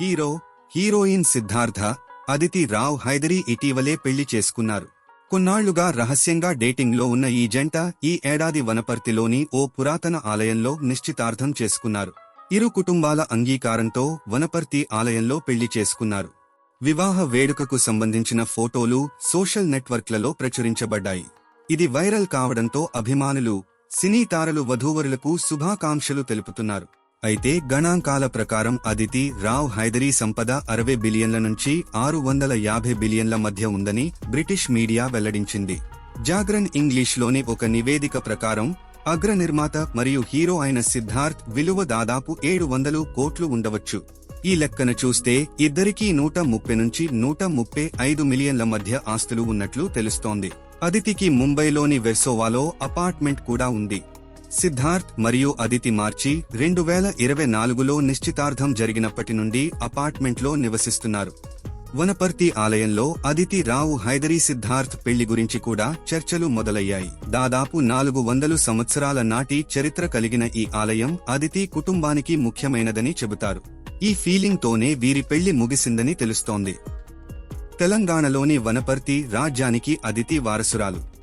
Hero heroine Siddharth Aditi Rao Hydari ఇటీవలే పెళ్ళి చేసుకున్నారు. కొన్నాళ్ళుగా రహస్యంగా డేటింగ్లో ఉన్న ఈ జంట ఈ ఏడాది వనపర్తిలోని ఓ పురాతన ఆలయంలో నిశ్చితార్థం చేసుకున్నారు. ఇరు కుటుంబాల అంగీకారంతో వనపర్తి ఆలయంలో పెళ్ళి చేసుకున్నారు. వివాహ వేడుకకు సంబంధించిన ఫోటోలు సోషల్ నెట్వర్క్లలో ప్రచురించబడ్డాయి. ఇది వైరల్ కావడంతో అభిమానులు సినీ తారలు వధూవరులకు శుభాకాంక్షలు తెలుపుతున్నారు. అయితే గణాంకాల ప్రకారం అదితి రావ్ హైదరీ సంపద అరవై బిలియన్ల నుంచి ఆరు వందల యాభై బిలియన్ల మధ్య ఉందని బ్రిటిష్ మీడియా వెల్లడించింది. జాగ్రన్ ఇంగ్లీష్లోని ఒక నివేదిక ప్రకారం అగ్ర నిర్మాత మరియు హీరో అయిన సిద్ధార్థ్ విలువ దాదాపు ఏడు వందలు కోట్లు ఉండవచ్చు. ఈ లెక్కన చూస్తే ఇద్దరికీ నూట ముప్పై నుంచి నూట ముప్పై ఐదు మిలియన్ల మధ్య ఆస్తులు ఉన్నట్లు తెలుస్తోంది. అదితికి ముంబైలోని వెర్సోవాలో అపార్ట్మెంట్ కూడా ఉంది. సిద్ధార్థ్ మరియు అదితి మార్చి రెండు వేల ఇరవై నాలుగులో నిశ్చితార్థం జరిగినప్పటి నుండి అపార్ట్మెంట్లో నివసిస్తున్నారు. వనపర్తి ఆలయంలో అదితి రావు హైదరీ సిద్ధార్థ్ పెళ్ళి గురించి కూడా చర్చలు మొదలయ్యాయి. దాదాపు నాలుగు వందలు సంవత్సరాల నాటి చరిత్ర కలిగిన ఈ ఆలయం అదితి కుటుంబానికి ముఖ్యమైనదని చెబుతారు. ఈ ఫీలింగ్తోనే వీరి పెళ్ళి ముగిసిందని తెలుస్తోంది. తెలంగాణలోని వనపర్తి రాజ్యానికి అదితి వారసురాలు.